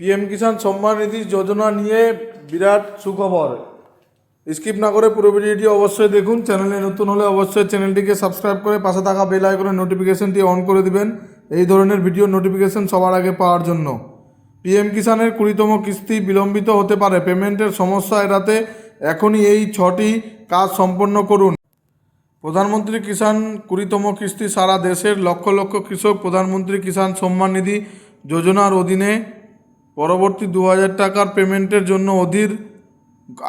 PM Kisan Samman Nidhi যোজনা নিয়ে বিরাট সুখবর skip না করে পুরো ভিডিওটি অবশ্যই দেখুন। চ্যানেলে নতুন হলে অবশ্যই চ্যানেলটিকে সাবস্ক্রাইব করে পাশে থাকা বেল আইকনের নোটিফিকেশনটি অন করে দিবেন। এই ধরনের ভিডিও নোটিফিকেশন সবার আগে পাওয়ার জন্য। পিএম কিষাণের কুড়িতম কিস্তি বিলম্বিত হতে পারে। পেমেন্টের সমস্যা এড়াতে এখনই এই ছটি কাজ সম্পন্ন করুন। প্রধানমন্ত্রী কিষাণ কুড়িতম কিস্তি সারা দেশের লক্ষ লক্ষ কৃষক প্রধানমন্ত্রী কিষাণ সম্মান নিধি যোজনার অধীনে পরবর্তী দু হাজার টাকার পেমেন্টের জন্য অধীর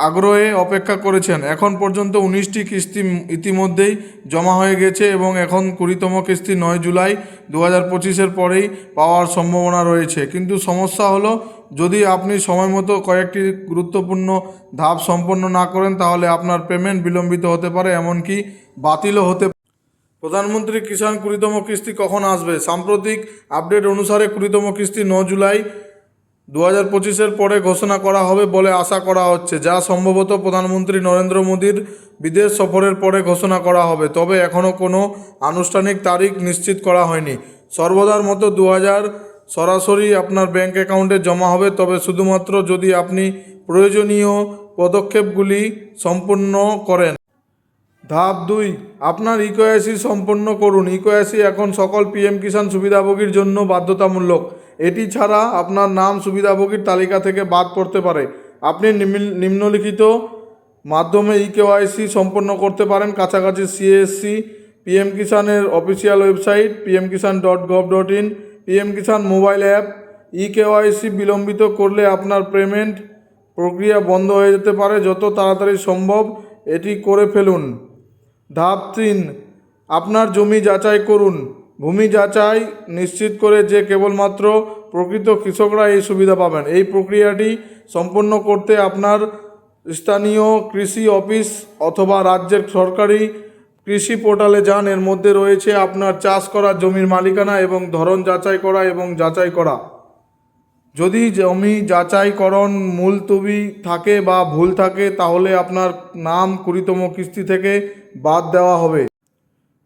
আগ্রহে অপেক্ষা করেছেন। এখন পর্যন্ত উনিশটি কিস্তি ইতিমধ্যেই জমা হয়ে গেছে এবং এখন কুড়িতম কিস্তি নয় জুলাই দু হাজার পঁচিশের পরেই পাওয়ার সম্ভাবনা রয়েছে। কিন্তু সমস্যা হলো, যদি আপনি সময় মতো কয়েকটি গুরুত্বপূর্ণ ধাপ সম্পন্ন না করেন, তাহলে আপনার পেমেন্ট বিলম্বিত হতে পারে, এমনকি বাতিলও হতে প্রধানমন্ত্রী কিষাণ কুড়িতম কিস্তি কখন আসবে? সাম্প্রতিক আপডেট অনুসারে কুড়িতম কিস্তি ন জুলাই দু হাজার পঁচিশের পরে ঘোষণা করা হবে বলে আশা করা হচ্ছে, যা সম্ভবত প্রধানমন্ত্রী নরেন্দ্র মোদীর বিদেশ সফরের পরে ঘোষণা করা হবে। তবে এখনও কোনো আনুষ্ঠানিক তারিখ নিশ্চিত করা হয়নি। সর্বদার মতো দু হাজার সরাসরি আপনার ব্যাঙ্ক অ্যাকাউন্টে জমা হবে। তবে শুধুমাত্র যদি আপনি প্রয়োজনীয় পদক্ষেপগুলি সম্পূর্ণ করেন। ধাপ দুই, আপনার ইকোয়াসি সম্পন্ন করুন। ইকোয়াসি এখন সকল পিএম কিষাণ সুবিধাভোগীর জন্য বাধ্যতামূলক। এটি ছাড়া আপনার নাম সুবিধাভোগীর তালিকা থেকে বাদ পড়তে পারে। আপনি নিম্ন- নিম্নলিখিত মাধ্যমে ই কেওয়াইসি সম্পন্ন করতে পারেন। কাছাকাছি CSC PM কিষাণের official website PM Kishan dot gov dot in PM Kishan mobile app E KYC বিলম্বিত করলে আপনার পেমেন্ট প্রক্রিয়া বন্ধ হয়ে যেতে পারে। যত তাড়াতাড়ি সম্ভব এটি করে ফেলুন। ধাপ তিন, আপনার জমি যাচাই করুন। ভূমি যাচাই নিশ্চিত করে যে কেবলমাত্র প্রকৃত কৃষকরা এই সুবিধা পাবেন। এই প্রক্রিয়াটি সম্পন্ন করতে আপনার স্থানীয় কৃষি অফিস অথবা রাজ্যের সরকারি কৃষি পোর্টালে যান। এর মধ্যে রয়েছে আপনার চাষ করা জমির মালিকানা এবং ধরন যাচাই করা এবং যাচাই করা। যদি জমি যাচাইকরণ মুলতবি থাকে বা ভুল থাকে, তাহলে আপনার নাম, কুড়িতম কিস্তি থেকে বাদ দেওয়া হবে।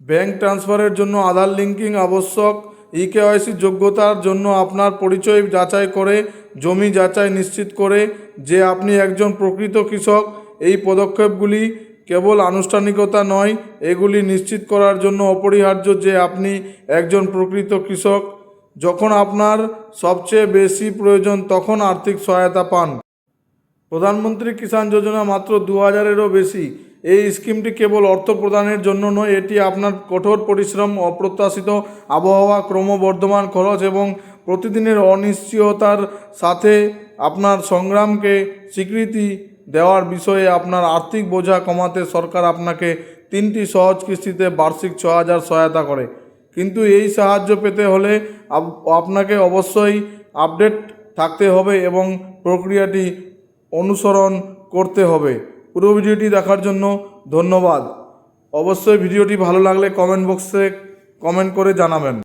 ব্যাংক ট্রান্সফারের জন্য আধার লিঙ্কিং আবশ্যক। ইকেওয়াইসি যোগ্যতার জন্য আপনার পরিচয় যাচাই করে, জমি যাচাই নিশ্চিত করে যে আপনি একজন প্রকৃত কৃষক। এই পদক্ষেপগুলি কেবল আনুষ্ঠানিকতা নয়, এগুলি নিশ্চিত করার জন্য অপরিহার্য যে আপনি একজন প্রকৃত কৃষক। যখন আপনার সবচেয়ে বেশি প্রয়োজন, তখন আর্থিক সহায়তা পান। প্রধানমন্ত্রী কিষাণ যোজনা মাত্র দু হাজারেরও বেশি। এই স্কিমটি কেবল অর্থ প্রদানের জন্য নয়, এটি আপনার কঠোর পরিশ্রম, অপ্রত্যাশিত আবহাওয়া, ক্রমবর্ধমান খরচ এবং প্রতিদিনের অনিশ্চয়তার সাথে আপনার সংগ্রামকে স্বীকৃতি দেওয়ার বিষয়ে আপনার আর্থিক বোঝা কমাতে সরকার আপনাকে তিনটি সহজ কিস্তিতে বার্ষিক ছ হাজার সহায়তা করে। কিন্তু এই সাহায্য পেতে হলে আপনাকে অবশ্যই আপডেট থাকতে হবে এবং প্রক্রিয়াটি অনুসরণ করতে হবে। পুরো ভিডিওটি দেখার জন্য ধন্যবাদ। অবশ্যই ভিডিওটি ভালো লাগলে কমেন্ট বক্সে কমেন্ট করে জানাবেন।